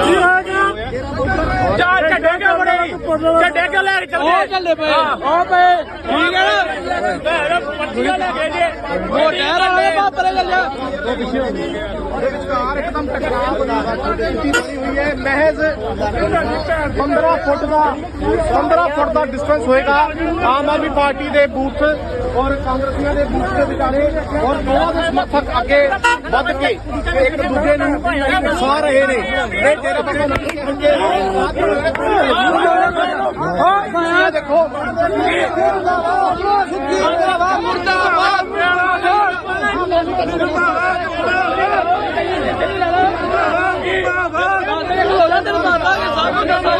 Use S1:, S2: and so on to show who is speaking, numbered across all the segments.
S1: ਚਾਰ ਝੱਡੇ ਕੇ ਬੜੇ ਝੱਡੇ ਕੇ ਲੈ ਕੇ ਚੱਲੇ?
S2: ਉਹ ਚੱਲੇ ਪਏ। ਉਹ ਪਏ। ਠੀਕ ਹੈ ਨਾ?
S1: ਭੈਣ ਪੱਟੀਆਂ ਲੈ ਕੇ ਜੇ।
S2: ਉਹ ਟਹਿਰ ਵਾਲੇ ਬਾਪਰੇ ਚੱਲਿਆ
S3: ਵਿਚਕਾਰ ਇੱਕਦਮ ਟਕਰਾਅ ਬਣੀ ਹੋਈ ਹੈ ਮਹਿਜ਼ 15 ਫੁੱਟ ਦਾ 15 ਫੁੱਟ ਦਾ ਡਿਸਟੈਂਸ ਹੋਏਗਾ। ਆਮ ਆਦਮੀ ਪਾਰਟੀ ਦੇ ਬੂਥ ਔਰ ਕਾਂਗਰਸੀਆਂ ਦੇ ਬੂਥ ਦੇ ਵਿਚਾਲੇ ਔਰ ਦੋਵਾਂ ਦੇ ਸਮਰਥਕ ਅੱਗੇ ਵੱਧ ਕੇ ਇੱਕ ਦੂਜੇ ਨੂੰ ਸਾ ਰਹੇ ਨੇ। ਇਹ ਡੇਰਾ ਬਾਬਾ ਨਾਨਕ ਦੇ ਅੱਗੇ ਇਹ ਦੇਖੋ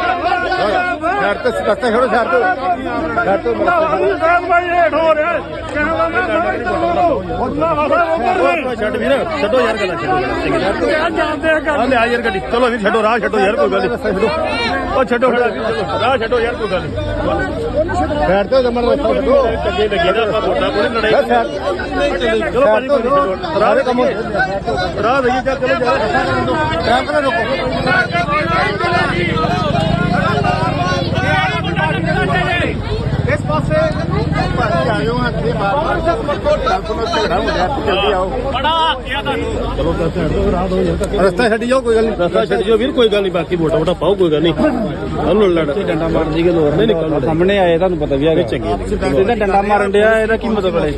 S2: ਤੈਨੂੰ ਦੱਸਾਂਗੇ ਸਭ ਕੁਝ ਦੱਸਾਂਗੇ
S3: ਸ਼ਹਿਰ ਤੇ ਸਸਤੇ ਛੋੜੋ ਸ਼ਹਿਰ ਤੋਂ ਸ਼ਹਿਰ ਤੋਂ ਛੱਡ ਵੀਰ ਛੱਡੋ ਯਾਰ ਗੱਲਾਂ ਛੱਡੋ ਆ ਲਿਆ ਯਾਰ ਗੱਡੀ ਚਲੋ ਵੀਰ ਛੱਡੋ ਰਾਹ ਛੱਡੋ ਯਾਰ ਕੋਈ ਗੱਲ ਨਹੀਂ ਉਹ ਛੱਡੋ ਰਾਹ ਛੱਡੋ ਯਾਰ ਕੋਈ ਗੱਲ ਨਹੀਂ ਸ਼ਹਿਰ ਤੋਂ ਜਮਨ ਰੱਖੋ ਅੱਗੇ ਲੱਗੀ ਨਾ ਆਪਾਂ ਵੋਟਾਂ ਕੋਈ ਲੜਾਈ ਚਲੋ ਪਾਣੀ ਰਾਹ ਦੇ ਕੰਮ ਰਾਹ ਦੇ ਚੱਲ ਚਲੋ ਜਾ ਟਾਈਮ ਕਰਾ ਰੋਕੋ ਇਸ ਪਾਸੇ ਆਇਓ ਹੱਥੇ ਬਾਹਰ ਬਾਹਰ ਕੋਲ ਝਗੜਾ ਹੋ ਗਿਆ ਜਲਦੀ ਆਓ
S1: ਬੜਾ ਹਾਕਿਆ ਤੁਹਾਨੂੰ
S3: ਚਲੋ ਰਸਤਾ ਛੱਡੀ ਜਾਓ ਕੋਈ ਗੱਲ ਨਹੀਂ। ਰਸਤਾ ਛੱਡ ਜਾਓ ਵੀਰ ਕੋਈ ਗੱਲ ਨਹੀਂ ਬਾਕੀ ਵੋਟਾ ਵੋਟਾ ਪਾਓ ਕੋਈ ਗੱਲ ਨਹੀਂ। ਹਲੋ ਲੜ ਡੰਡਾ ਮਾਰਨ ਦੀ ਗੱਲ ਹੋਰ ਨਹੀਂ ਨਿਕਲ
S4: ਸਾਹਮਣੇ ਆਏ ਤੁਹਾਨੂੰ ਪਤਾ ਵੀ ਆ ਗਿਆ
S3: ਚੰਗੀ
S4: ਇਹਦਾ ਡੰਡਾ ਮਾਰਨ ਡਿਆ ਇਹਦਾ ਕੀ ਮਤਲਬ ਹੈ?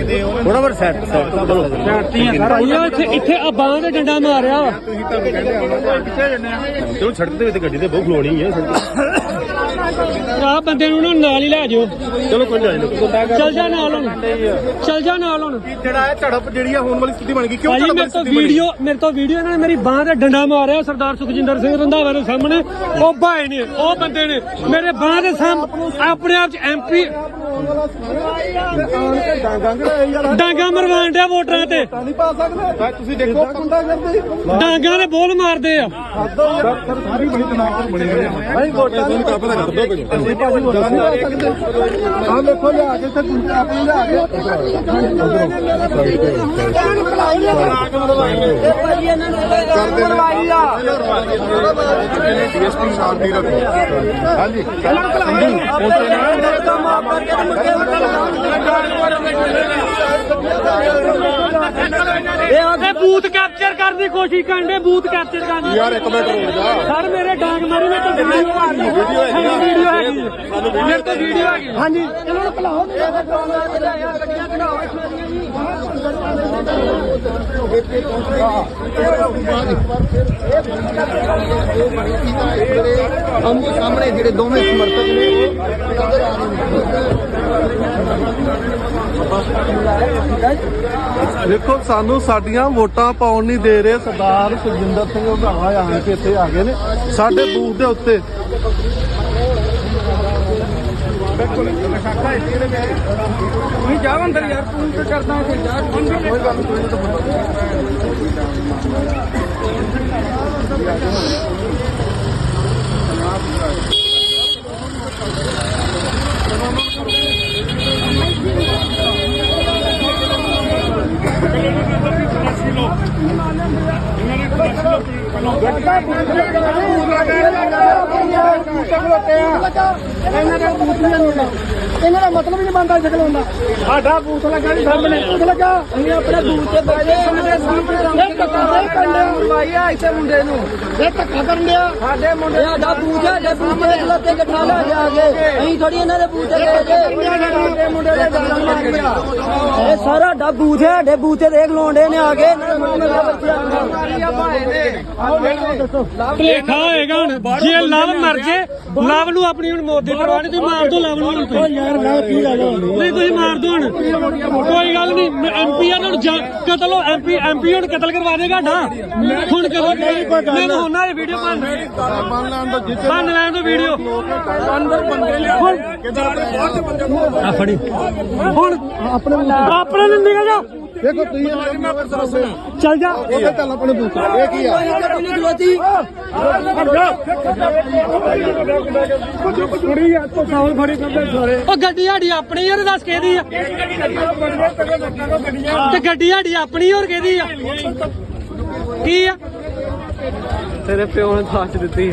S3: ਥੋੜਾ ਵਾਰ ਸੈੱਟ ਸੈੱਟ ਚਲੋ
S4: ਸ਼ਾਂਤੀਆਂ ਸਾਰਾ।
S2: ਭਾਈਆ ਇੱਥੇ ਇੱਥੇ ਆ ਬਾਹਾਂ ਤੇ ਡੰਡਾ ਮਾਰਿਆ।
S3: ਤੁਸੀਂ ਤਾਂ ਕਹਿੰਦੇ ਆਉਣਾ ਕਿੱਥੇ ਜੰਨੇ ਆ। ਚਲੋ ਸੜਕ ਦੇ ਵਿੱਚ ਗੱਡੀ ਤੇ ਬਹੁਤ ਖਲੋਣੀ ਹੈ
S2: ਆ ਬੰਦੇ ਨੂੰ ਨਾ ਨਾਲ ਹੀ ਲੈ ਜਾਓ।
S3: ਚਲੋ ਕੋਈ ਨਹੀਂ
S2: ਚੱਲ ਜਾ ਨਾਲ ਹੁਣ। ਚੱਲ ਜਾ ਨਾਲ ਹੁਣ।
S3: ਜਿਹੜਾ ਇਹ ਝੜਪ ਜਿਹੜੀ ਆ ਹੋਣ ਵਾਲੀ ਸਥਿਤੀ ਬਣ ਗਈ ਕਿਉਂ
S2: ਭਾਜੀ ਮੇਰੇ ਤੋਂ? ਵੀਡੀਓ ਮੇਰੇ ਤੋਂ ਵੀਡੀਓ ਇਹਨਾਂ ਨੇ ਮੇਰੀ ਬਾਹ ਤੇ ਡੰਡਾ ਮਾਰਿਆ ਸਰਦਾਰ ਸੁਖਜਿੰਦਰ ਸਿੰਘ ਰੰਧਾਵਾ ਦੇ ਸਾਹਮਣੇ। ਉਹ ਭਾਈ ਨੇ ਉਹ ਬੰਦੇ ਨੇ ਮੇਰੇ ਬਾਹ ਦੇ ਸਾਹਮਣੇ ਆਪਣੇ ਆਪ ਚ ਐਮਪੀ ਡਾਂਗਾ ਮਰਵਾਉਣ ਡਿਆ ਵੋਟਰਾਂ ਤੇ।
S3: ਨਹੀਂ ਪਾ ਸਕਦੇ ਤਾਂ ਤੁਸੀਂ ਦੇਖੋ ਗੁੰਡਾ ਕਰਦੇ
S2: ਡਾਂਗਾ ਦੇ ਬੋਲ ਮਾਰਦੇ ਆ।
S3: ਸਾਰੀ ਬੜੀ ਤਨਾਵ ਬਣੀ ਹੋਈ ਹੈ ਭਾਈ ਵੋਟਾਂ ਨੂੰ ਕਾਬੂ ਰੱਖ ਦੋ ਕੁਝ ਅਸੀਂ ਭਾਜੀ ਹਾਂ ਦੇਖੋ ਲਿਆ ਕੇ ਤੇ ਗੁੰਡਾ ਆਪਣੇ ਲਿਆ ਕੇ। ਡੀਐਸਪੀ ਸ਼ਾਂਤੀ ਰੱਖੋ ਹਾਂਜੀ।
S2: ਇਹ ਬੂਥ ਕੈਪਚਰ ਕਰਨ ਦੀ ਕੋਸ਼ਿਸ਼ ਕਰਨ ਦੇ ਬੂਥ ਕੈਪਚਰ ਕਰਨ ਦੀ
S3: ਯਾਰ ਇੱਕ ਮਿੰਟ ਰੁਕ ਜਾ
S2: ਸਰ ਮੇਰੇ ਡਾਂਗ ਮਾਰੀ ਮੈਂ ਤਾਂ ਵੀਡੀਓ ਆ ਗਈ
S3: ਵੀਡੀਓ ਹੈਗੀ ਆ।
S2: ਵੀਡੀਓ ਹੈਗੀ ਮੇਰੇ ਤੋਂ ਵੀਡੀਓ ਹੈਗੀ ਹਾਂਜੀ ਚਲੋ ਭਲਾਓ
S3: ਆਮੋ ਸਾਹਮਣੇ ਜਿਹੜੇ ਦੋਵੇਂ ਸਮਰਥਕ ਨੇ ਉਹ ਨਜ਼ਰ ਆ ਰਹੇ ਨੇ। ਦੇਖੋ ਸਾਨੂੰ ਸਾਡੀਆਂ ਵੋਟਾਂ ਪਾਉਣ ਨਹੀਂ ਦੇ ਰਹੇ ਸਰਦਾਰ ਸੁਖਜਿੰਦਰ ਸਿੰਘ ਰੰਧਾਵਾ ਆਣ ਕੇ ਇੱਥੇ ਆ ਗਏ ਨੇ ਸਾਡੇ ਬੂਥ ਦੇ ਉੱਤੇ।
S4: ਤੁਸੀਂ ਜਾਓ ਅੰਦਰ ਯਾਰ ਤੂੰ ਕੀ ਕਰਦਾ ਕੋਈ ਜਾ।
S3: ਕੋਈ ਗੱਲ ਨਹੀਂ ਕੋਈ ਨਹੀਂ ਤਾਂ
S4: ਇਹਨਾਂ ਦਾ ਮਤਲਬ ਹੀ ਨਹੀਂ ਬਣਦਾ ਜਗਲਾਉਣ ਦਾ। ਸਾਡਾ ਬੂਥ ਲੱਗਾ ਨਹੀਂ ਸਾਹਮਣੇ। ਬੂਥ ਲੱਗਾ। ਅਸੀਂ ਆਪਣੇ ਬੂਥ ਤੇ ਬੈਠੇ ਸਾਡੇ ਸਾਹਮਣੇ ਇਹ ਧੱਕਾ ਦੇ ਕੰਡੇ ਮਰਵਾਈ ਆ ਇੱਥੇ ਮੁੰਡੇ ਨੂੰ ਇਹ ਧੱਕਾ ਕਰਨ ਡਿਆ। ਸਾਡੇ ਮੁੰਡੇ ਸਾਡਾ ਬੂਥ ਹੈ। ਜੇ ਬੂਥ ਤੇ ਖਲੋਤੇ ਗੱਠਾ ਲੈ ਜਾ ਕੇ ਅਸੀਂ ਥੋੜੀ ਇਹਨਾਂ ਦੇ ਬੂਥ ਤੇ ਗਏ ਸਾਡੇ ਮੁੰਡੇ ਦੇ ਜਾਨ ਮਾਰ ਗਿਆ ਇਹ ਸਾਰਾ ਸਾਡਾ ਬੂਥ ਹੈ। ਸਾਡੇ ਬੂਥ ਤੇ ਦੇਖ ਲੋਂਡੇ ਨੇ ਆ ਦੇ ਦੱਸੋ
S2: ਭਲੇਖਾ ਹੋਏਗਾ ਹੁਣ। ਜੇ ਲਵ ਮਰ ਜੇ ਲਵ ਨੂੰ ਆਪਣੀ ਹੁਣ ਮੌਤ ਦੀ ਪਰਵਾਹ ਨਹੀਂ। ਤੁਸੀਂ ਮਾਰ ਦੋ ਲਵ ਨੂੰ
S4: ਯਾਰ ਨਾ ਕੀ ਗੱਲ
S2: ਨਹੀਂ ਤੁਸੀਂ ਮਾਰ ਦੋ ਹੁਣ। ਕੋਈ ਗੱਲ ਨਹੀਂ ਐਮਪੀ ਆ ਨੂੰ ਕਤਲ ਐਮਪੀ ਐਮਪੀ ਹੁਣ ਕਤਲ ਕਰਵਾ ਦੇਗਾ ਡਾ ਹੁਣ ਕਦੋਂ ਮੈਂ ਤਾਂ ਹੁਣਾਂ ਇਹ ਵੀਡੀਓ ਬਣ
S3: ਮੰਨ ਲੈਣ ਦਾ ਜਿੱਥੇ
S2: ਬਣ ਲੈਣ ਦੋ ਵੀਡੀਓ
S3: ਅੰਦਰ ਬੰਦੇ ਲਿਆ
S2: ਆ ਫੜੀ। ਹੁਣ ਆਪਣੇ ਆਪਣੇ ਨੂੰ ਨਿਕਲ ਜਾ
S3: ਦੇਖੋ ਤੁਸੀਂ ਮੈਂ ਦੱਸ।
S2: ਚੱਲ ਜਾ।
S3: ਉਹਦੇ ਚੱਲ ਆਪਣੇ ਬੂਥ ਇਹ ਕੀ ਆ?
S4: ਕੁੜੀ ਆ ਤੋ ਸਾਲ ਫੜੀ ਕਰਦੇ ਸਾਰੇ।
S2: ਉਹ ਗੱਡੀ ਸਾਡੀ ਆਪਣੀ ਯਾਰ ਦੱਸ ਕਿਹਦੀ ਆ? ਤੇ ਗੱਡੀ ਸਾਡੀ ਆਪਣੀ ਹੋਰ ਕਿਹਦੀ ਆ? ਕੀ ਆ? ਤੇਰੇ ਪਿਓ ਨੇ ਦਾਜ ਦਿੱਤੀ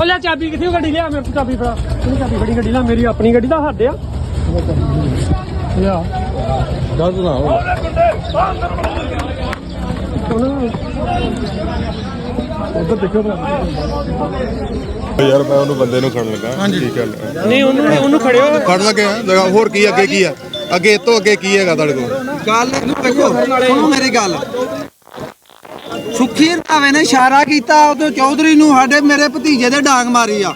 S2: ਉਹ ਲੈ ਚਾਬੀ ਕਿੱਥੇ ਉਹ ਗੱਡੀ ਲਿਆ ਮੇਰੇ ਕੋਲ ਚਾਬੀ ਫੜਾ। ਤੂੰ ਚਾਬੀ ਫੜੀ ਗੱਡੀ ਨਾਲ ਮੇਰੀ ਆਪਣੀ ਗੱਡੀ ਦਾ ਹੱਦ ਆ। ਲਿਆ।
S5: ਦੱਸ ਨਾ।
S2: ਉਧਰ ਦੇਖੋ
S5: ਯਾਰ ਮੈਂ ਉਹਨੂੰ ਬੰਦੇ ਨੂੰ ਖੜਨ ਲੱਗਾ। ਕੀ ਗੱਲ ਹੈ?
S2: ਨਹੀਂ ਉਹਨੂੰ ਉਹਨੂੰ ਖੜਿਓ।
S5: ਖੜ ਲੱਗੇ ਆ ਜਗਾ ਹੋਰ ਕੀ ਅੱਗੇ ਕੀ ਆ? ਅੱਗੇ ਇਹ ਤੋਂ ਅੱਗੇ ਕੀ ਹੈਗਾ ਤੁਹਾਡੇ ਕੋਲ?
S6: ਗੱਲ ਨੂੰ ਵੇਖੋ ਸੁਣੋ ਮੇਰੀ ਗੱਲ। ਸੁਖੀ ਰੰਧਾਵੇ ਨੇ ਇਸ਼ਾਰਾ ਕੀਤਾ ਉਦੋਂ ਚੌਧਰੀ ਨੂੰ ਸਾਡੇ ਮੇਰੇ ਭਤੀਜੇ ਦੇ ਡਾਂਗ ਮਾਰੀ ਆ।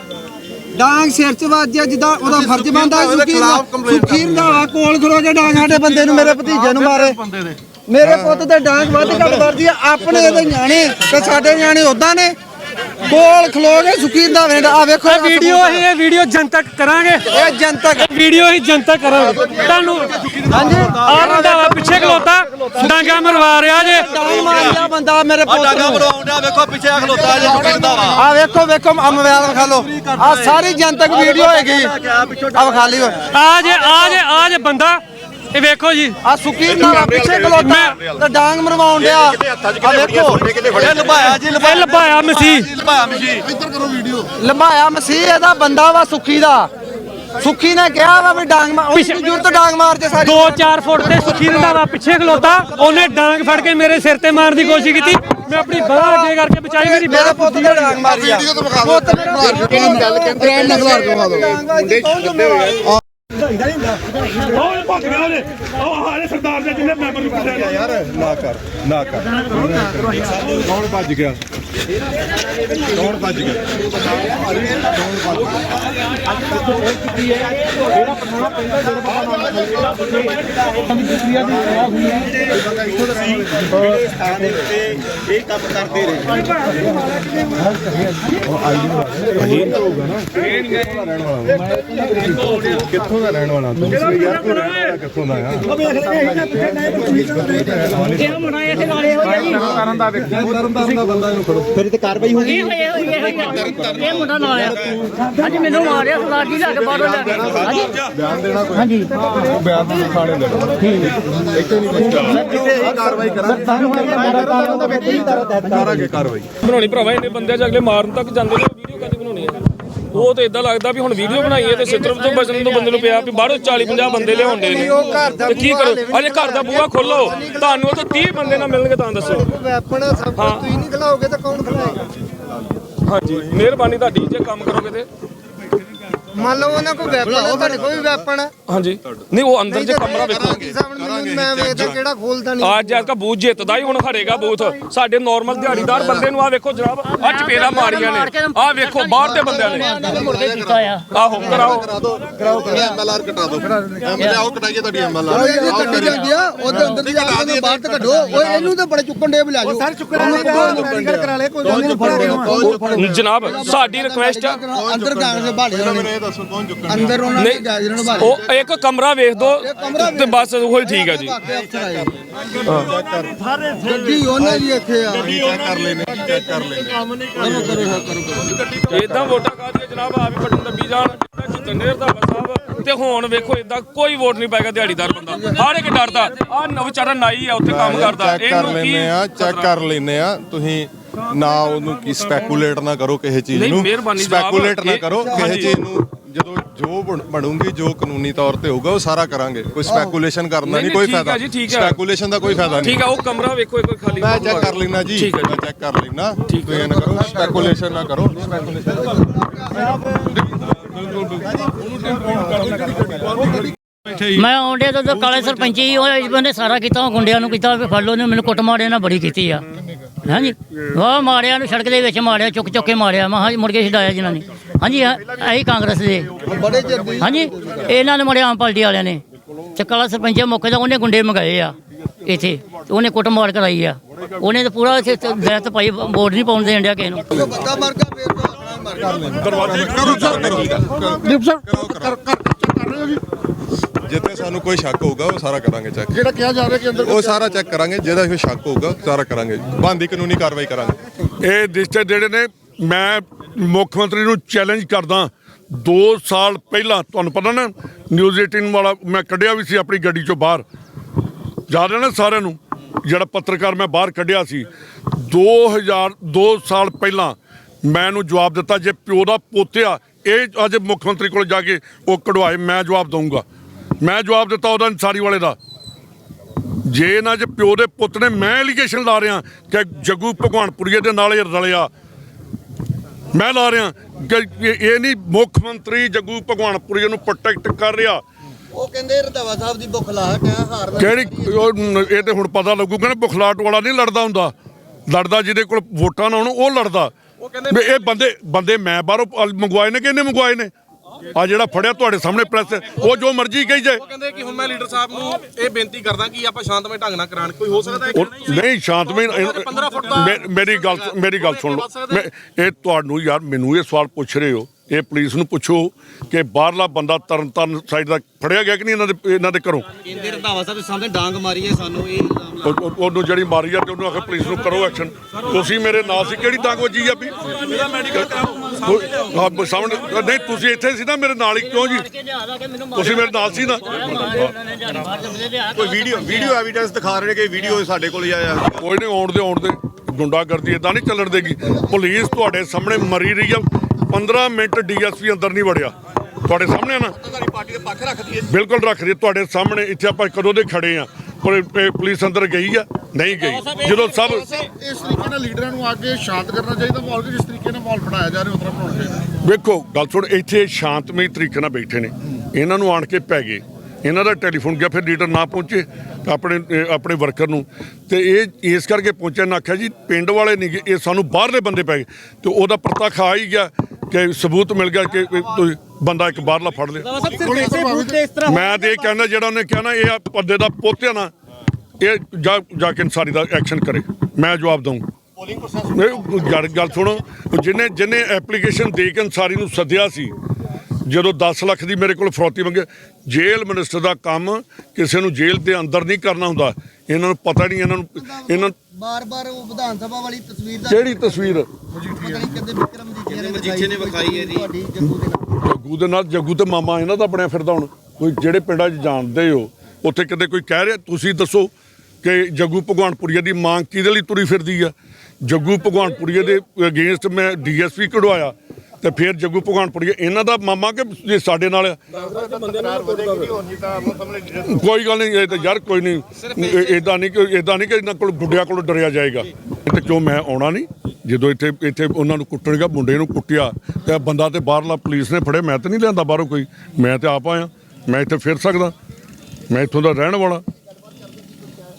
S6: ਡਾਂਗ ਸਿਰ 'ਚ ਵੱਜਿਆ ਜਿੱਦਾਂ ਉਹਦਾ ਫਰਜ਼ ਬਣਦਾ ਸੁਖੀ ਸੁਖੀ ਰੰਧਾਵਾ ਕੋਲ ਖਲੋ ਕੇ ਡਾਂਗ ਸਾਡੇ ਬੰਦੇ ਨੂੰ ਮੇਰੇ ਭਤੀਜੇ ਨੂੰ ਮਾਰੇ। ਮੇਰੇ ਪੁੱਤ ਤੇ ਡਾਂਗ ਵੱਧ ਘੱਟ ਵੱਜਦੀ ਆ ਆਪਣੇ ਇਹਦੇ ਨਿਆਣੇ ਤੇ ਸਾਡੇ ਨਿਆਣੇ ਉਦਾਂ ਨੇ। ਕੋਲ ਖਲੋ ਕੇ ਸੁਖੀ ਰੰਧਾਵੇ ਨੇ ਆ ਵੇਖੋ
S2: ਇਹ ਵੀਡੀਓ ਅਸੀਂ ਇਹ ਵੀਡੀਓ ਜਨਤਕ ਕਰਾਂਗੇ।
S6: ਇਹ ਜਨਤਕ।
S2: ਵੀਡੀਓ ਹੀ ਜਨਤਕ ਕਰਾਂਗੇ। ਤੁਹਾਨੂੰ
S6: ਹਾਂਜੀ।
S2: ਆ ਰੰਧਾਵਾ ਪਿੱਛੇ ਖਲੋਤਾ। ਡਾਂਗਾ ਮਰਵਾ ਰਿਹਾ ਜੇ।
S6: ਡਾਂਗ ਮਾਰਿਆ ਬੰਦਾ ਮੇਰੇ ਪੁੱਤ ਨੂੰ।
S7: ਬਣਾਉਂਦਾ ਵੇਖੋ ਪਿੱਛੇ ਖਲੋਤਾ ਜੇ ਸੁਣਦਾ ਵਾ।
S6: ਆ ਵੇਖੋ ਵੇਖੋ ਆ ਮੋਬਾਈਲ ਵਿਖਾ ਲਓ। ਆ ਸਾਰੀ ਜਨਤਕ ਵੀਡੀਓ ਹੈਗੀ। ਆ ਵਿਖਾ ਲਈ
S2: ਆ ਜੇ ਆ ਜੇ ਆ ਜੇ ਬੰਦਾ ਇਹ ਵੇਖੋ ਜੀ।
S6: ਆ ਸੁਕੀਰ ਨਾਲ ਪਿੱਛੇ ਖਲੋਤਾ। ਤੇ ਡਾਂਗ ਮਰਵਾਉਣ ਡਿਆ। ਆ ਵੇਖੋ।
S7: ਇਹ ਲਭਾਇਆ ਜੀ
S2: ਇਹ ਲਭਾਇਆ ਮਸੀਹ।
S7: ਲਭਾਇਆ ਮਸ਼ੀ
S6: ਲੰਬਾਇਆ ਮਸੀਹ। ਇਹਦਾ ਬੰਦਾ ਵਾ ਸੁਖੀ ਦਾ। ਸੁਖੀ ਨੇ ਕਿਹਾ ਵਾ ਵੀ ਡਾਂਗ ਮਾਰ ਉਸ ਦੀ ਜ਼ਰੂਰਤ ਡਾਂਗ ਮਾਰ ਜੇ ਸਾਰੀ।
S2: 2-4 ਫੁੱਟ ਤੇ ਸੁੱਖੀ ਰੰਧਾਵਾ ਪਿੱਛੇ ਖਲੋਤਾ। ਉਹਨੇ ਡਾਂਗ ਫੜ ਕੇ ਮੇਰੇ ਸਿਰ ਤੇ ਮਾਰਨ ਦੀ ਕੋਸ਼ਿਸ਼ ਕੀਤੀ। ਮੈਂ ਆਪਣੀ ਬਾਹ ਅੱਗੇ ਕਰਕੇ ਬਚਾਈ ਮੇਰੀ
S6: ਮੇਰੇ ਪੁੱਤ ਤੇ ਡਾਂਗ ਮਾਰੀ ਆ। ਪੁੱਤ ਮੇਰਾ
S5: ਗੱਲ ਕਹਿੰਦੇ ਨਾ ਖਲਾਰ ਕੇ ਖਵਾ ਦੋ
S1: ਉਹ ਭੱਜ ਗਿਆ ਉਹਨੇ ਉਹ ਹਾਲੇ ਸਰਦਾਰ ਦੇ ਜਿੰਨੇ ਮੈਂਬਰ ਨੂੰ ਪੁੱਛਿਆ
S5: ਯਾਰ ਨਾ ਕਰ ਨਾ ਕਰ ਕੌਣ ਭੱਜ ਗਿਆ ਕੌਣ ਭੱਜ ਗਿਆ ਕਿੱਥੋਂ ਦਾ ਰਹਿਣ ਵਾਲਾ ਤੂੰ ਯਾਰ ਤੂੰ ਰਹਿਣ ਕਿੱਥੋਂ ਦਾ ਆ
S8: ਇਹ ਮੁੰਡਾ ਨਾਲ ਆ ਅੱਜ ਮੈਨੂੰ ਮਾਰਿਆ ਸਲਾਜੀ ਲੱਗ ਬਾਹਰੋਂ ਲੈ ਕੇ ਹਾਂਜੀ
S5: ਬਿਆਨ ਦੇਣਾ ਕੋਈ ਹਾਂਜੀ ਬਿਆਨ ਨੂੰ ਥਾਣੇ ਦੇ ਇੱਥੇ ਨਹੀਂ ਪੁੱਛਦਾ ਕਿਤੇ ਹੀ ਕਾਰਵਾਈ ਕਰਾਂ ਕਰਾਂਗੇ ਕਾਰਵਾਈ
S9: ਬਣਾਉਣੀ ਭਰਾਵਾ ਇਹਨੇ ਬੰਦੇ ਚ ਅਗਲੇ ਮਾਰਨ ਤੱਕ ਜਾਂਦੇ ਨੇ ਵੀਡੀਓ ਕਾਦੀ ਬਣਾਉਣੀ ਹੈ ਉਹ ਤੇ ਇਦਾਂ ਲੱਗਦਾ ਵੀ ਹੁਣ ਵੀਡੀਓ ਬਣਾਈਏ ਤੇ ਸਿੱਧਰ ਤੋਂ ਬਚਣ ਤੋਂ ਬੰਦੇ ਨੂੰ ਪਿਆ ਵੀ ਬਾਹਰੋਂ 40 50 ਬੰਦੇ ਲਿਆਉਂਦੇ ਨੇ। ਤੇ ਕੀ ਕਰੋ? ਅਜੇ ਘਰ ਦਾ ਬੂਹਾ ਖੋਲੋ। ਤੁਹਾਨੂੰ ਉਹ ਤੋਂ 30 ਬੰਦੇ ਨਾ ਮਿਲਣਗੇ ਤਾਂ ਦੱਸੋ।
S6: ਵੈਪਨ ਸਭ। ਤੁਸੀਂ ਨਹੀਂ ਖਲਾਓਗੇ ਤਾਂ ਕੌਣ ਖਲਾਏਗਾ?
S9: ਹਾਂਜੀ। ਮਿਹਰਬਾਨੀ ਤੁਹਾਡੀ ਜੇ ਕੰਮ ਕਰੋਗੇ ਤੇ।
S6: ਮੰਨ ਲਓ ਉਹਨਾਂ ਕੋਲ ਵੈਪਨ ਹੈ ਤੁਹਾਡੇ ਕੋਲ ਵੀ ਵੈਪਨ ਹੈ।
S9: ਹਾਂਜੀ। ਨਹੀਂ ਉਹ ਅੰਦਰ ਜੇ ਕਮਰਾ ਵੇਖੋ।
S6: ਮੈਂ ਵੇਖਦਾ ਕਿਹੜਾ ਖੋਲਦਾ ਨਹੀਂ।
S9: ਅੱਜ ਅੱਜ ਕਾ ਬੂਥ ਜਿੱਤਦਾ ਹੀ ਹੁਣ ਹਰੇਗਾ ਬੂਥ। ਸਾਡੇ ਨਾਰਮਲ ਦਿਹਾੜੀਦਾਰ ਬੰਦੇ ਨੂੰ ਆ ਵੇਖੋ ਜਨਾਬ ਆ ਚਪੇੜਾ ਮਾਰੀਆਂ ਨੇ। ਆ ਵੇਖੋ ਬਾਹਰ ਦੇ ਬੰਦਿਆਂ ਨੇ।
S8: ਕੇ
S9: ਆਹੋ ਕਰਾਓ।
S5: ਐਮਐਲਆਰ ਕਟਾ ਦੋ ਐਮਐਲਆਰ ਆਓ ਕਟਾਈਏ ਤੁਹਾਡੀ ਐਮਐਲਆਰ
S6: ਇਹ ਕੱਢੀ ਜਾਂਦੀ ਆ ਉਹਦੇ ਅੰਦਰ ਦੀ ਆਪ ਨੂੰ ਬਾਹਰ ਤੇ ਕੱਢੋ। ਓਏ ਇਹਨੂੰ ਤਾਂ ਬੜੇ ਚੁੱਕਣ ਦੇ ਬੁਲਾ ਜਾਓ। ਸਰ ਚੁੱਕਣ ਕਰਾ ਲੈ ਕੋਈ
S9: ਜਨਾਬ ਸਾਡੀ ਰਿਕੁਐਸਟ ਆ।
S6: ਅੰਦਰ ਕਾਂਗਰਸ ਦੇ
S5: ਇਹ ਦੱਸੋ ਕੌਣ ਚੁੱਕਣਾ
S6: ਅੰਦਰ ਉਹਨਾਂ ਨੇ ਜਾਇਜ਼ ਨੂੰ ਬਾੜੇ
S9: ਉਹ ਇੱਕ ਕਮਰਾ ਵੇਖ ਦੋ ਤੇ ਬਸ ਉਹ ਹੀ ਠੀਕ ਆ ਜੀ।
S6: ਗੱਡੀ ਉਹਨਾਂ ਦੀ ਇੱਥੇ ਆ।
S5: ਚੈੱਕ ਕਰ ਲੈਨੇ ਚੈੱਕ ਕਰ ਲੈਨੇ
S9: ਇਦਾਂ ਵੋਟਾਂ ਕਾਦੀਆਂ ਜਨਾਬ? ਆ ਵੀ ਬਟਨ ਦੱਬੀ ਜਾਣ ਜਿੱਤਨੇਰ ਦਾ ਸਾਹਿਬ ਤੇ ਹੁਣ ਵੇਖੋ ਇਦਾਂ ਕੋਈ ਵੋਟ ਨਹੀਂ ਪਾਏਗਾ ਦਿਹਾੜੀਦਾਰ ਬੰਦਾ। ਹਰ ਇੱਕ ਡਰਦਾ ਆ ਵਿਚਾਰਾ ਨਾਈ ਆ ਉੱਥੇ ਕੰਮ ਕਰਦਾ।
S5: ਚੈੱਕ ਕਰ ਲੈਨੇ ਆ। ਤੁਸੀਂ ਨਾ ਉਹਨੂੰ ਕੀ ਸਪੈਕੂਲੇਟ ਨਾ ਕਰੋ ਕਿਸੇ ਚੀਜ਼
S9: ਨਹੀਂ,
S5: ਨੂੰ।
S9: ਮਿਹਰਬਾਨੀ ਜਨਾਬ,
S5: ਸਪੈਕੂਲੇਟ ਨਾ
S9: ਇਹ-
S5: ਕਰੋ ਕਿਸੇ
S9: ਹਾਂਜੀ।
S5: ਚੀਜ਼ ਨੂੰ। ਜਦੋਂ ਜੋ ਬਣ- ਬਣੂਗੀ ਜੋ ਕਾਨੂੰਨੀ ਤੌਰ ਤੇ ਹੋਊਗਾ ਉਹ ਸਾਰਾ ਕਰਾਂਗੇ। ਕੋਈ ਸਪੈਕੂਲੇਸ਼ਨ ਕਰਨਾ
S9: ਨਹੀਂ,
S5: ਨਹੀਂ ਕੋਈ
S9: ਠੀਕ ਆ
S5: ਫਾਇਦਾ।
S9: ਜੀ, ਠੀਕ ਆ।
S5: ਸਪੈਕੂਲੇਸ਼ਨ ਦਾ ਕੋਈ ਫਾਇਦਾ ਨਹੀਂ।
S9: ਠੀਕ ਆ ਉਹ ਕਮਰਾ ਵੇਖੋ ਇੱਕ ਵਾਰ ਖਾਲੀ
S5: ਮੈਂ ਚੈੱਕ ਕਰ ਲੈਣਾ ਜੀ।
S9: ਠੀਕ
S5: ਮੈਂ ਚੈੱਕ ਕਰ ਲੈਣਾ ਤੁਸੀਂ ਇਹ ਨਾ ਕਰੋ। ਸਪੈਕੂਲੇਸ਼ਨ ਨਾ ਕਰੋ।
S8: ਮੈਂ ਆਉਂਦੇ ਤੋਂ ਤਾਂ ਕਾਲੇ ਸਰਪੰਚੀ ਹੀ ਹੋਇਆ ਇਹਨੇ ਸਾਰਾ ਕੀਤਾ ਉਹ ਗੁੰਡਿਆਂ ਨੂੰ ਕੀਤਾ ਵੀ ਫੜ ਲਓ ਨੇ ਮੈਨੂੰ ਕੁੱਟ ਮਾਰਿਆ ਨਾ ਬੜੀ ਕੀਤੀ ਆ। ਹਾਂਜੀ। ਵਾਹ ਮਾਰਿਆ ਨੂੰ ਸੜਕ ਦੇ ਵਿੱਚ ਮਾਰਿਆ ਚੁੱਕ ਚੁੱਕ ਕੇ ਮਾਰਿਆ। ਮੈਂ ਹਾਂਜੀ ਮੁੜ ਕੇ ਛਡਾਇਆ ਜਿਨ੍ਹਾਂ ਨੇ। ਹਾਂਜੀ ਆਹੀ ਕਾਂਗਰਸ ਦੇ। ਹਾਂਜੀ ਇਹਨਾਂ ਨੇ ਮੜਿਆ ਆਮ ਪਾਰਟੀ ਵਾਲਿਆਂ ਨੇ। ਤੇ ਕਾਲਾ ਸਰਪੰਚ ਮੌਕੇ ਦਾ ਉਹਨੇ ਗੁੰਡੇ ਮੰਗਾਏ ਆ ਇੱਥੇ। ਉਹਨੇ ਕੁੱਟ ਮਾਰ ਕਰਾਈ ਆ। ਉਹਨੇ ਤਾਂ ਪੂਰਾ ਇੱਥੇ ਦੈਤ ਪਾਈ ਵੋਟ ਨਹੀਂ ਪਾਉਣ ਦੇਣ ਡਿਆ ਕਿਸੇ ਨੂੰ।
S5: ਜਿੱਥੇ ਸਾਨੂੰ ਕੋਈ ਸ਼ੱਕ ਹੋਊਗਾ ਉਹ ਸਾਰਾ ਕਰਾਂਗੇ ਚੈੱਕ। ਜਿਹੜਾ ਕਿਹਾ ਜਾ ਰਿਹਾ ਕਿ ਅੰਦਰ ਉਹ ਸਾਰਾ ਚੈੱਕ ਕਰਾਂਗੇ ਜਿਹਦਾ ਕੋਈ ਸ਼ੱਕ ਹੋਊਗਾ ਸਾਰਾ ਕਰਾਂਗੇ। ਬੰਦੀ ਕਾਨੂੰਨੀ ਕਾਰਵਾਈ ਕਰਾਂਗੇ।
S10: ਇਹ ਰਿਸ਼ਤੇ ਜਿਹੜੇ ਨੇ ਮੈਂ ਮੁੱਖ ਮੰਤਰੀ ਨੂੰ ਚੈਲੰਜ ਕਰਦਾ। 2 ਸਾਲ ਪਹਿਲਾਂ ਤੁਹਾਨੂੰ ਪਤਾ ਨਾ ਨਿਊਜ਼ 18 ਵਾਲਾ ਮੈਂ ਕੱਢਿਆ ਵੀ ਸੀ ਆਪਣੀ ਗੱਡੀ ਚੋਂ ਬਾਹਰ। ਜਾ ਰਹੇ ਨੇ ਸਾਰਿਆਂ ਨੂੰ ਜਿਹੜਾ ਪੱਤਰਕਾਰ ਮੈਂ ਬਾਹਰ ਕੱਢਿਆ ਸੀ। 2000 2 ਸਾਲ ਪਹਿਲਾਂ ਮੈਂ ਇਹਨੂੰ ਜਵਾਬ ਦਿੱਤਾ ਜੇ ਪਿਓ ਦਾ ਪੋਤਿਆ ਇਹ ਅੱਜ ਮੁੱਖ ਮੰਤਰੀ ਕੋਲ ਜਾ ਕੇ ਉਹ ਕਢਵਾਏ ਮੈਂ ਜਵਾਬ ਦਊਂਗਾ। ਮੈਂ ਜਵਾਬ ਦਿੱਤਾ ਉਹਦਾ ਅੰਸਾਰੀ ਵਾਲੇ ਦਾ। ਜੇ ਨਾ ਜੇ ਪਿਓ ਦੇ ਪੁੱਤ ਨੇ ਮੈਂ ਐਲੀਗੇਸ਼ਨ ਲਾ ਰਿਹਾ ਕਿ ਜੱਗੂ ਭਗਵਾਨਪੁਰੀਏ ਦੇ ਨਾਲ ਇਹ ਰਲਿਆ ਮੈਂ ਲਾ ਰਿਹਾ ਕਿ ਇਹ ਨਹੀਂ ਮੁੱਖ ਮੰਤਰੀ ਜੱਗੂ ਭਗਵਾਨਪੁਰੀਏ ਨੂੰ ਪ੍ਰੋਟੈਕਟ ਕਰ ਰਿਹਾ।
S6: ਉਹ ਕਹਿੰਦੇ ਰੰਧਾਵਾ ਸਾਹਿਬ ਦੀ ਬੁਖਲਾਹਟ ਹੈ ਹਾਰ
S10: ਕਿਹੜੀ ਇਹ ਤੇ ਹੁਣ ਪਤਾ ਲੱਗੂਗਾ ਨਾ ਬੁਖਲਾਟ ਵਾਲਾ ਨਹੀਂ ਲੜਦਾ ਹੁੰਦਾ। ਲੜਦਾ ਜਿਹਦੇ ਕੋਲ ਵੋਟਾਂ ਨਾ ਹੋਣ ਉਹ ਲੜਦਾ। ਵੀ ਇਹ ਬੰਦੇ ਬੰਦੇ ਮੈਂ ਬਾਹਰੋਂ ਮੰਗਵਾਏ ਨੇ ਕਿ ਇਹਨੇ ਮੰਗਵਾਏ ਨੇ? ਆ ਜਿਹੜਾ ਫੜਿਆ ਤੁਹਾਡੇ ਸਾਹਮਣੇ ਪ੍ਰੈਸ ਉਹ ਜੋ ਮਰਜ਼ੀ ਕਹੀ ਜਾਏ।
S7: ਕਹਿੰਦੇ ਕਿ ਹੁਣ ਮੈਂ ਲੀਡਰ ਸਾਹਿਬ ਨੂੰ ਇਹ ਬੇਨਤੀ ਕਰਦਾ ਕਿ ਆਪਾਂ ਸ਼ਾਂਤਮਈ ਢੰਗ ਨਾਲ ਕਰਾਣ ਕੋਈ ਹੋ ਸਕਦਾ ਹੈ
S10: ਉਹ- ਨਹੀਂ? ਸ਼ਾਂਤਮਈ ਮੇਰੀ ਗੱਲ ਮੇਰੀ ਗੱਲ ਸੁਣ ਲਓ। ਇਹ ਤੁਹਾਨੂੰ ਯਾਰ ਮੈਨੂੰ ਇਹ ਸਵਾਲ ਪੁੱਛ ਰਹੇ ਹੋ। ਇਹ ਪੁਲਿਸ ਨੂੰ ਪੁੱਛੋ ਕਿ ਬਾਹਰਲਾ ਬੰਦਾ ਤਰਨ ਤਾਰਨ ਸਾਈਡ ਦਾ ਫੜਿਆ ਗਿਆ ਕਿ ਨਹੀਂ ਇਹਨਾਂ ਦੇ ਇਹਨਾਂ ਦੇ ਘਰੋਂ?
S7: ਕਹਿੰਦੇ ਰੰਧਾਵਾ ਸਾਹਿਬ ਸਾਹਮਣੇ ਡਾਂਗ ਮਾਰੀ ਹੈ ਸਾਨੂੰ ਇਹ ਇਲਜ਼ਾਮ
S10: ਉਹ- ਉਹ- ਉਹਨੂੰ ਜਿਹੜੀ ਮਾਰੀ ਆ ਤੇ ਉਹਨੂੰ ਆਖੇ ਪੁਲਿਸ ਨੂੰ ਕਰੋ ਐਕਸ਼ਨ ਤੁਸੀਂ ਮੇਰੇ ਨਾਲ ਸੀ ਕਿਹੜੀ ਤੰਗ ਵੱਜੀ ਆ ਵੀ? ਇਹਦਾ ਮੈਡੀਕਲ ਕਰਾਓ ਸਾਹਮਣੇ ਨਹੀਂ ਤੁਸੀਂ ਇੱਥੇ ਸੀ ਨਾ ਮੇਰੇ ਨਾਲ ਹੀ ਕਿਉਂ ਜੀ? ਤੁਸੀਂ ਮੇਰੇ ਨਾਲ ਸੀ ਨਾ?
S5: ਕੋਈ ਵੀਡੀਓ ਵੀਡੀਓ ਐਵੀਡੈਂਸ ਦਿਖਾ ਰਹੇ ਨੇ ਕਿ ਵੀਡੀਓ ਸਾਡੇ ਕੋਲ ਹੀ ਆਇਆ
S10: ਕੋਈ ਨਹੀਂ ਆਉਣ ਦੇ ਆਉਣ ਦੇ। ਗੁੰਡਾਗਰਦੀ ਇਦਾਂ ਨਹੀਂ ਚੱਲਣ ਦੇਗੀ। ਪੁਲਿਸ ਤੁਹਾਡੇ ਸਾਹਮਣੇ ਮਰੀ ਰਹੀ ਆ 15 ਮਿੰਟ ਡੀਐਸਪੀ ਅੰਦਰ ਨਹੀਂ ਵੜਿਆ। ਤੁਹਾਡੇ ਸਾਹਮਣੇ ਨਾ?
S5: ਪਾਰਟੀ ਦੇ ਪੱਖ ਰੱਖਦੀ ਹੈ
S10: ਬਿਲਕੁਲ ਰੱਖ ਰਹੀ ਹੈ, ਤੁਹਾਡੇ ਸਾਹਮਣੇ ਇੱਥੇ ਆਪਾਂ ਕਦੋਂ ਦੇ ਖੜੇ ਆ? ਪਰ ਪੁਲਿਸ ਅੰਦਰ ਗਈ ਆ? ਨਹੀਂ ਗਈ। ਜਦੋਂ ਸਭ
S5: ਇਸ ਤਰੀਕੇ ਨਾਲ ਲੀਡਰਾਂ ਨੂੰ ਕੇ ਸ਼ਾਂਤ ਕਰਨਾ ਚਾਹੀਦਾ ਮਾਹੌਲ ਜਿਸ ਤਰੀਕੇ ਨਾਲ ਮਾਹੌਲ ਬਣਾਇਆ ਜਾ ਰਿਹਾ ਉਸ ਤਰ੍ਹਾਂ ਬਣਾਉਣਾ ਚਾਹੀਦਾ।
S10: ਵੇਖੋ ਗੱਲ ਸੁਣ ਇੱਥੇ ਸ਼ਾਂਤਮਈ ਤਰੀਕੇ ਨਾਲ ਬੈਠੇ ਨੇ। ਇਹਨਾਂ ਨੂੰ ਆਣ ਕੇ ਪੈ ਗਏ। ਇਹਨਾਂ ਦਾ ਟੈਲੀਫੋਨ ਗਿਆ ਫਿਰ ਲੀਡਰ ਨਾ ਪਹੁੰਚੇ ਆਪਣੇ ਆਪਣੇ ਵਰਕਰ ਨੂੰ। ਤੇ ਇਹ ਇਸ ਕਰਕੇ ਪਹੁੰਚਿਆ ਨਾ ਆਖਿਆ ਜੀ ਪਿੰਡ ਵਾਲੇ ਨਹੀਂ ਇਹ ਸਾਨੂੰ ਬਾਹਰਲੇ ਬੰਦੇ ਪੈ ਗਏ। ਤੇ ਉਹਦਾ ਪ੍ਰਤੱਖ ਆ ਹੀ ਗਿਆ। ਕਿ ਸਬੂਤ ਮਿਲ ਗਿਆ ਕਿ ਤੁਸੀਂ ਬੰਦਾ ਇੱਕ ਬਾਹਰਲਾ ਫੜ ਲਿਆ। ਮੈਂ ਤੇ ਇਹ ਕਹਿੰਦਾ ਜਿਹੜਾ ਉਹਨੇ ਕਿਹਾ ਨਾ ਇਹ ਆ ਬੰਦੇ ਦਾ ਪੋਤਿਆ ਨਾ ਇਹ ਜਾ ਜਾ ਕੇ ਇਨਸਾਰੀ ਦਾ ਐਕਸ਼ਨ ਕਰੇ। ਮੈਂ ਜਵਾਬ ਦਊਂਗਾ। ਨਹੀਂ ਗੱਲ ਗੱਲ ਸੁਣੋ ਜਿਹਨੇ ਜਿਹਨੇ ਐਪਲੀਕੇਸ਼ਨ ਦੇ ਕੇ ਅਨਸਾਰੀ ਨੂੰ ਸੱਦਿਆ ਸੀ ਜਦੋਂ 10 ਲੱਖ ਦੀ ਮੇਰੇ ਕੋਲ ਫਰੌਤੀ ਮੰਗੇ ਜੇਲ੍ਹ ਮਿਨਿਸਟਰ ਦਾ ਕੰਮ ਕਿਸੇ ਨੂੰ ਜੇਲ੍ਹ ਦੇ ਅੰਦਰ ਨਹੀਂ ਕਰਨਾ ਹੁੰਦਾ। ਇਹਨਾਂ ਨੂੰ ਪਤਾ ਨਹੀਂ ਇਹਨਾਂ ਨੂੰ ਇਹਨਾਂ
S6: ਬਾਰ-ਬਾਰ ਉਹ ਵਿਧਾਨ ਸਭਾ ਵਾਲੀ ਤਸਵੀਰ ਦਾ
S10: ਕਿਹੜੀ ਤਸਵੀਰ?
S6: ਪਤਾ ਨਹੀਂ ਕਿਤੇ ਵਿਕਰਮ ਮਜੀਠੀਆ ਨੇ
S7: ਮਜੀਠੀਆ ਨੇ ਵਿਖਾਈ ਹੈ ਜੀ।
S6: ਤੁਹਾਡੀ ਜੰਗੂ ਦੇ ਨਾਲ।
S10: ਜੱਗੂ ਦੇ ਨਾਲ ਜੱਗੂ ਤੇ ਮਾਮਾ ਇਹਨਾਂ ਦਾ ਬਣਿਆ ਫਿਰਦਾ ਹੁਣ। ਕੋਈ ਜਿਹੜੇ ਪਿੰਡਾਂ 'ਚ ਜਾਣਦੇ ਹੋ ਉੱਥੇ ਕਿਤੇ ਕੋਈ ਕਹਿ ਰਿਹਾ ਤੁਸੀਂ ਦੱਸੋ ਕਿ ਜੱਗੂ ਭਗਵਾਨਪੁਰੀਆ ਦੀ ਮੰਗ ਕਿਹਦੇ ਲਈ ਤੁਰੀ ਫਿਰਦੀ ਆ? ਜੱਗੂ ਭਗਵਾਨਪੁਰੀਆ ਦੇ ਅਗੇਂਸਟ ਮੈਂ ਡੀਐਸਪੀ ਕਢਵਾਇਆ। ਤੇ ਫਿਰ ਜੱਗੂ ਭਗਵਾਨਪੁਰੀਆ ਇਹਨਾਂ ਦਾ ਮਾਮਾ ਕਿ ਜੇ ਸਾਡੇ ਨਾਲ? ਆ? ਕੋਈ ਗੱਲ ਨਹੀਂ, ਇਹ ਤਾਂ ਯਾਰ ਕੋਈ ਨਹੀਂ। ਇਦਾਂ ਨਹੀਂ ਕਿ ਇਦਾਂ ਨਹੀਂ ਕਿ ਇਹਨਾਂ ਕੋਲ ਗੁੱਡਿਆਂ ਕੋਲ ਡਰਿਆ ਜਾਏਗਾ। ਤੇ ਕਿਉਂ ਮੈਂ ਆਉਣਾ ਨਹੀਂ? ਜਦੋਂ ਇੱਥੇ ਇੱਥੇ ਉਹਨਾਂ ਨੂੰ ਕੁੱਟਣਗਾ ਮੁੰਡੇ ਨੂੰ ਕੁੱਟਿਆ, ਤੇ ਬੰਦਾ ਤੇ ਬਾਹਰਲਾ ਪੁਲਿਸ ਨੇ ਫੜੇ ਮੈਂ ਤਾਂ ਨਹੀਂ ਲਿਆਂਦਾ ਬਾਹਰੋਂ ਕੋਈ। ਮੈਂ ਤੇ ਆਪ ਆਇਆ, ਮੈਂ ਇੱਥੇ ਫਿਰ ਸਕਦਾ। ਮੈਂ ਇੱਥੋਂ ਦਾ ਰਹਿਣ ਵਾਲਾ।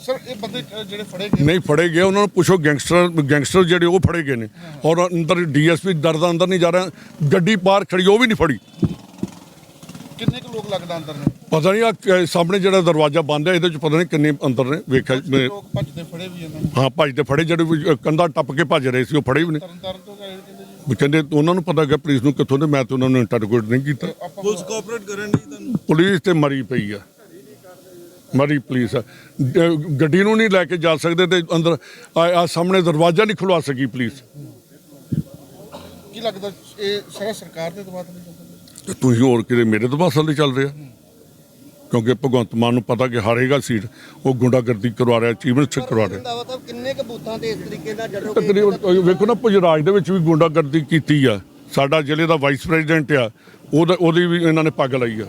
S5: ਸਰ ਇਹ ਬੰਦੇ ਜਿਹੜੇ ਫੜੇ
S10: ਨਹੀਂ ਫੜੇ ਗਏ ਉਹਨਾਂ ਨੂੰ ਪੁੱਛੋ ਗੈਂਗਸਟਰ ਗੈਂਗਸਟਰ ਜਿਹੜੇ ਉਹ ਫੜੇ ਗਏ ਨੇ। ਔਰ ਅੰਦਰ ਡੀਐਸਪੀ ਦਰਦਾ ਅੰਦਰ ਨਹੀਂ ਜਾ ਰਿਹਾ। ਗੱਡੀ ਬਾਹਰ ਖੜੀ ਉਹ ਵੀ ਨਹੀਂ ਫੜੀ।
S5: ਕਿੰਨੇ ਕੁ ਲੋਕ ਲੱਗਦਾ ਅੰਦਰ ਨੇ?
S10: ਪਤਾ ਨਹੀਂ ਆ ਸਾਹਮਣੇ ਜਿਹੜਾ ਦਰਵਾਜ਼ਾ ਬੰਦ ਹੈ ਇਹਦੇ ਚ ਪਤਾ ਨਹੀਂ ਕਿੰਨੇ ਅੰਦਰ ਨੇ ਵੇਖਿਆ ਮੈਂ-
S5: ਲੋਕ ਭੱਜਦੇ ਫੜੇ ਵੀ ਇਹਨਾਂ
S10: ਹਾਂ ਭੱਜਦੇ ਫੜੇ ਜਿਹੜੇ ਕੰਧਾ ਟੱਪ ਕੇ ਭੱਜ ਰਹੇ ਸੀ ਉਹ ਫੜੇ ਵੀ ਨੇ।
S5: ਤਰਨ ਤਾਰਨ ਤੋਂ ਗਏ ਕਹਿੰਦੇ ਜੀ?
S10: ਵੀ ਕਹਿੰਦੇ ਉਹਨਾਂ ਨੂੰ ਪਤਾ ਕਿ ਪੁਲਿਸ ਨੂੰ ਕਿੱਥੋਂ ਦੇ ਮੈਂ ਤੇ ਉਹਨਾਂ ਨੂੰ ਇੰਟਰੋਗੇਟ ਨਹੀਂ ਕੀਤਾ।
S7: ਪੁਲਿਸ ਕੋਆਪਰੇਟ ਕਰਨ ਦੀ ਤੁਹਾਨੂੰ?
S10: ਪੁਲਿਸ ਤੇ ਮਰੀ ਪਈ ਆ। ਮਰੀ ਪੁਲਿਸ। ਗ- ਗੱਡੀ ਨੂੰ ਨਹੀਂ ਲੈ ਕੇ ਜਾ ਸਕਦੇ ਤੇ ਅੰਦਰ ਆ ਸਾਹਮਣੇ ਦਰਵਾਜ਼ਾ ਨਹੀਂ ਖੁਲਵਾ ਸਕੀ ਪੁਲਿਸ।
S5: ਕੀ ਲੱਗਦਾ ਇਹ ਸਾਰਾ ਸਰਕਾਰ ਦੇ ਦਬਾਅ ਤੇ ਨਹੀਂ
S10: ਤੁਸੀਂ ਹੋਰ ਕਿਤੇ ਮੇਰੇ ਪਾਸਾਂ ਤੇ ਚੱਲ ਰਿਹਾ? ਕਿਉਂਕਿ ਭਗਵੰਤ ਮਾਨ ਨੂੰ ਪਤਾ ਕਿ ਹਾਰੇਗਾ ਸੀਟ ਉਹ ਗੁੰਡਾਗਰਦੀ ਕਰਵਾ ਰਿਹਾ ਚੀਫ ਮਿਨਿਸਟਰ ਕਰਵਾ ਰਿਹਾ।
S6: ਕਿੰਨੇ ਕੁ ਬੂਥਾਂ ਤੇ ਇਸ ਤਰੀਕੇ ਜੜੋਗੇ
S10: ਤਕਰੀਬਨ ਵੇਖੋ ਨਾ ਪੁਜਰਾਜ ਦੇ ਵਿੱਚ ਵੀ ਗੁੰਡਾਗਰਦੀ ਕੀਤੀ ਆ। ਸਾਡਾ ਜ਼ਿਲ੍ਹੇ ਦਾ ਵਾਈਸ ਪ੍ਰੈਜ਼ੀਡੈਂਟ ਆ। ਉਹਦਾ ਉਹਦੀ ਵੀ ਇਹਨਾਂ ਨੇ ਪੱਗ ਲਾਈ ਆ।